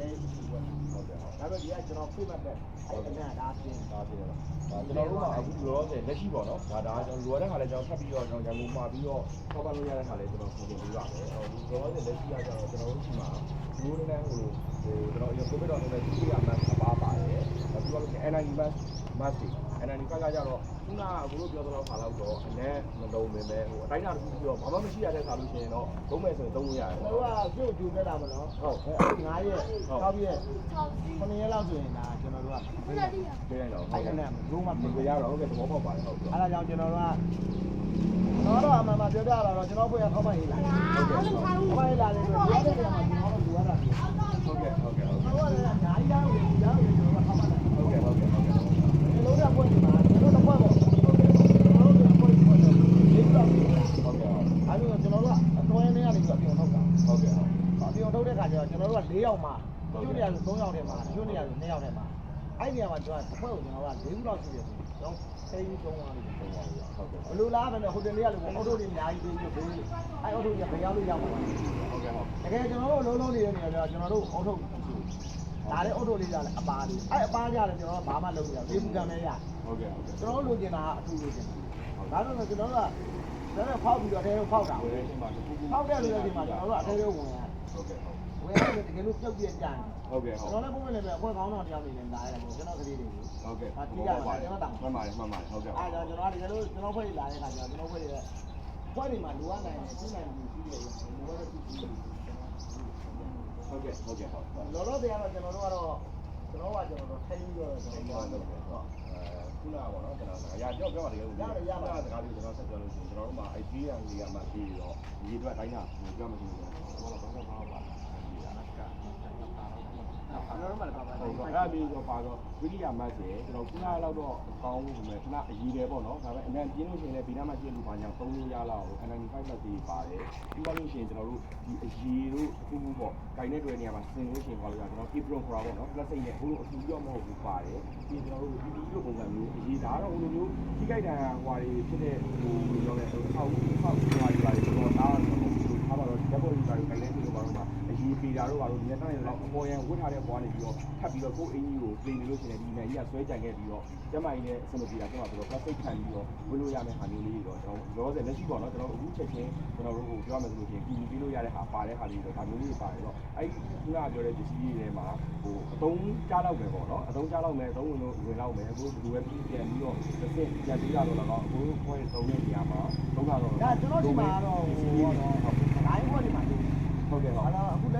လဲရှိပေါ့ဟုတ်ကဲ့ဟုတ်ဒါပေမဲ့ဒီကကျွန်တော်ဖိမှတ်တဲ့အဲ့အနာဒါပြင်ဒါပြင်ပါဒါကျွန်တော်တို့ကအခုလောလောဆယ်လက်ရှိပေါ့နော်ဒါဒါကျွန်တော်လိုရတဲ့ခါလဲကျွန်တော်ထပ်ပြီးတော့ကျွန်တော်ရန်ကုန်မှာပြီးတော့ထောက်ပံ့လို့ရတဲ့ခါလဲကျွန်တော်ပြင်ပေးပါမယ်ဟိုဒီလောလောဆယ်လက်ရှိကကျတော့ကျွန်တော်တို့ရှိမှာဒီလိုနဲ့ဟိုဟိုကျွန်တော်ရကိုဗစ်တော့လည်းဒီကမှအပါပါတယ်ပြီးတော့ NIE mask mask တွေ NIE ကကကြတော့ခုနကအခုတို့ပြောသလောက်ခါလောက်တော့အနည်းမလုံးမင်းပဲဟိုအတိုင်းအတာတစ်ခုပြီးတော့ဘာမှမရှိရတဲ့ခါလို့ရှိရင်တော့သုံးမယ်ဆိုရင်သုံးလို့ရတယ်ကျွန်တော်ကပြုတ်ကျူနေတာမလို့ဟုတ်အဲ့9ရက်6ရက်9ရက်လောက်ဆိုရင်ဒါကျွန်တော်တို့ကပြေးလိုက်တော့အဲ့ကနေရုံးမှဒီပြင်ကြရတော့ဟုတ်ကဲ့သဘောပေါက်ပါတယ်ဟုတ်ကဲ့အဲ့ဒါကြောင့်ကျွန်တော်တို့ကကျွန်တော်တို့အမှန်မှပြောပြတာတော့ကျွန်တော်ဖွင့်ရထောက်မှန်ရေးလာထောက်မှန်ရေးလာတယ်ဆိုတော့ဒီတဲ့နေရာမှာကျွန်တော်တို့လူရတာကျွန် ဟုတ်ကဲ့ဟုတ်ကဲ့ဟုတ်ကဲ့ တော်တို့ကလည်းညာရီရောက်နေရောက်နေကျွန်တော်ထောက်မှန်တယ် ဟုတ်ကဲ့ဟုတ်ကဲ့ဟုတ်ကဲ့ ဒီလိုကဖွင့်နေတာကျွန်တော်တို့ဖွင့်ပေါ့ကျွန်တော်တို့ကဖွင့်ဖွင့်တယ်ဒီလို ဟုတ်ကဲ့ အဲ့လိုကျွန်တော်တို့ကအတော်ရင်းနေရနေပြီးတော့ပြောင်းထုတ်တာ ဟုတ်ကဲ့ဟုတ် အပြောင်းထုတ်တဲ့ခါကျတော့ကျွန်တော်တို့က၄ယောက်မှကျွနေရဆို3ယောက်ထဲမှာကျွနေရဆို2ယောက်ထဲမှာအဲ့ဒီနေရာမှာကျွန်တော်တစ်ဖွဲ့ကိုကျွန်တော်က၄ခုလောက်ရှိတယ်ဆိုတော့စိတ်ကြီးသုံးသွားပြီဟုတ်ကဲ့ဟုတ်ကဲ့ဘလို့လားပဲဟိုတယ်လေးကလည်းအော်တိုတွေအများကြီးပေးပြီးပေးအဲ့အော်တိုကြီးဘယ်ရောက်လို့ရောက်မှာလဲဟုတ်ကဲ့ဟုတ်တကယ်ကျွန်တော်တို့လုံးလုံးနေတဲ့နေရာကျကျွန်တော်တို့အော်တိုဒါလည်းအော်တိုလေးကြလည်းအပါလေးအဲ့အပါကြလည်းကျွန်တော်ကဘာမှလုပ်မရဘူးဒီပူကံပဲရဟုတ်ကဲ့ဟုတ်ကဲ့ကျွန်တော်တို့လိုချင်တာအထူးလိုချင်တာဒါတော့ကျွန်တော်တို့ကဒါနဲ့ဖောက်ပြီးတော့အဲဖောက်တာဝယ်ရင်းမှာတစ်ခုခုဖောက်တဲ့လူတွေဒီမှာကျွန်တော်တို့အထဲထဲဝင်ရ ဟုတ်ကဲ့ဟုတ် ဝင်ရ တယ်တကယ်လို့ပြုတ်ပြကြတယ်ဟုတ်ကဲ့ဟုတ်ကျွန်တော်လည်းပုံမှန်လည်းပဲအခွင့်ကောင်းတော့တရားနေနေတာရတယ်ကျွန်တော်ကလေးတွေဟုတ်ကဲ့ဟုတ်ပါတယ်မှန်ပါတယ်မှန်ပါတယ်ဟုတ်ကဲ့အဲဒါကျွန်တော်ကတကယ်လို့ကျွန်တော်ဖွဲ့လာတဲ့ခါကျတော့ကျွန်တော်ဖွဲ့တဲ့ဖွဲ့တွေမှာလိုအပ်နိုင်တယ်သူ့နိုင်မှုရှိတယ်လိုအပ်တဲ့သူရှိတယ်ဟုတ်ကဲ့ဟုတ်ကဲ့ဟုတ်လောလောဆယ်ကတော့ကျွန်တော်တို့ကတော့ကျွန်တော်ကကျွန်တော်တို့ထိုင်းပြီးတော့ကျွန်ဟုတ်တော်ကဲ့တို့ဟုတ်ကဲ့ခုနကပေါ့နော်ကျွန်တော်အရာကြောက်ပြောပါတယ်လို့စကားလေးကျွန်တော်ဆက်ပြောလို့ရှိရင်ကျွန်တော်တို့မှာ IP ရလေးကမှပြီးတော့ဒီအတွက်တိုင်းတာပြောမှရှိတယ်ဘောတော့ဘာ သာဘာပါအလုံးမှာပါပါဟုတ်ကဲ့အဲ့ဒီတော့ပါတော့ဝိရိယမတ်စေကျွန်တော်ခုနကတော့အကောင်းမှုပဲခုနအကြီးတယ်ပေါ့နော်ဒါပေမဲ့အမြန်ပြင်းလို့ရှိရင်လည်းဒီနားမှာကျင်းလို့ပါညာ3လို့ရလောက် N95 လောက်ကြီးပါတယ်ပြီးတော့လို့ရှိရင်ကျွန်တော်တို့ဒီအကြီးတို့အခုခုပေါ့ဂိုင်းနဲ့တွေ့နေရမှာစင်လို့ရှိရင်ပါလို့ရကျွန်တော် keep from ခေါ်တာပေါ့နော် plus စိတ်နဲ့ဘုလို့အထူးရောမဟုတ်ဘူးပါတယ်ပြီးကျွန်တော်တို့ဒီဒီလိုပုံစံမျိုးအကြီးဒါတော့ဟိုလိုမျိုးထိခိုက်တာဟွာတွေဖြစ်တဲ့ဟိုပြောရဲဟိုအောက်အောက်ဟွာတွေပါတယ်ကျွန်တော်ဒါတော့ထားပါတော့ဓာတ်ပေါ်ကြီးပါတယ်ဂိုင်းနဲ့တွေ့လို့ပါ တော့မှာအကြီးပေတာတို့ပါလို့ဒီနေ့တိုင်းတော့အပေါ်ရန်ဝတ်ထားတဲ့ဘွားနေပြီးတော့ထပ်ပြီးတော့ကိုယ်အင်ကြီးကိုပြင်နေလို့ရှိရင်ဒီနယ်ကြီးကဆွဲကြံခဲ့ပြီးတော့ကျမကြီးနဲ့အဆင်မပြေတာကျွန်တော်ပြော plastic ခံပြီးတော့ဝတ်လို့ရမယ့်ဟာမျိုးလေးတွေတော့ကျွန်တော်လောဆယ်လက်ရှိပေါ့နော်ကျွန်တော်အခုချက်ချင်းကျွန်တော်တို့ဟိုပြောမယ်ဆိုလို့ရှိရင်ပြည်ပြီးလို့ရတဲ့ဟာပါတဲ့ဟာလေးတွေဒါမျိုးလေးတွေပါတယ်တော့အဲ့ဒီခုနကပြောတဲ့ပစ္စည်းတွေထဲမှာဟိုအသုံးကြားတော့မယ်ပေါ့နော်အသုံးကြားတော့မယ်အသုံးဝင်လို့ဝင်တော့မယ်အခုဒီဝက်ပြီးပြန်ပြီးတော့တစ်ဆင့်ပြန်ပြီးရတော့တော့အခုခွဲသုံးတဲ့နေရာမှာသုံးတာတော့ဒါကျွန်တော်ဒီမှာတော့ဟိုတော့ ဟုတ်ဂိုင်းဖွဲ့တွေမှာဟုတ်ကဲ့ဟုတ်အဲ့တော့အခုလက်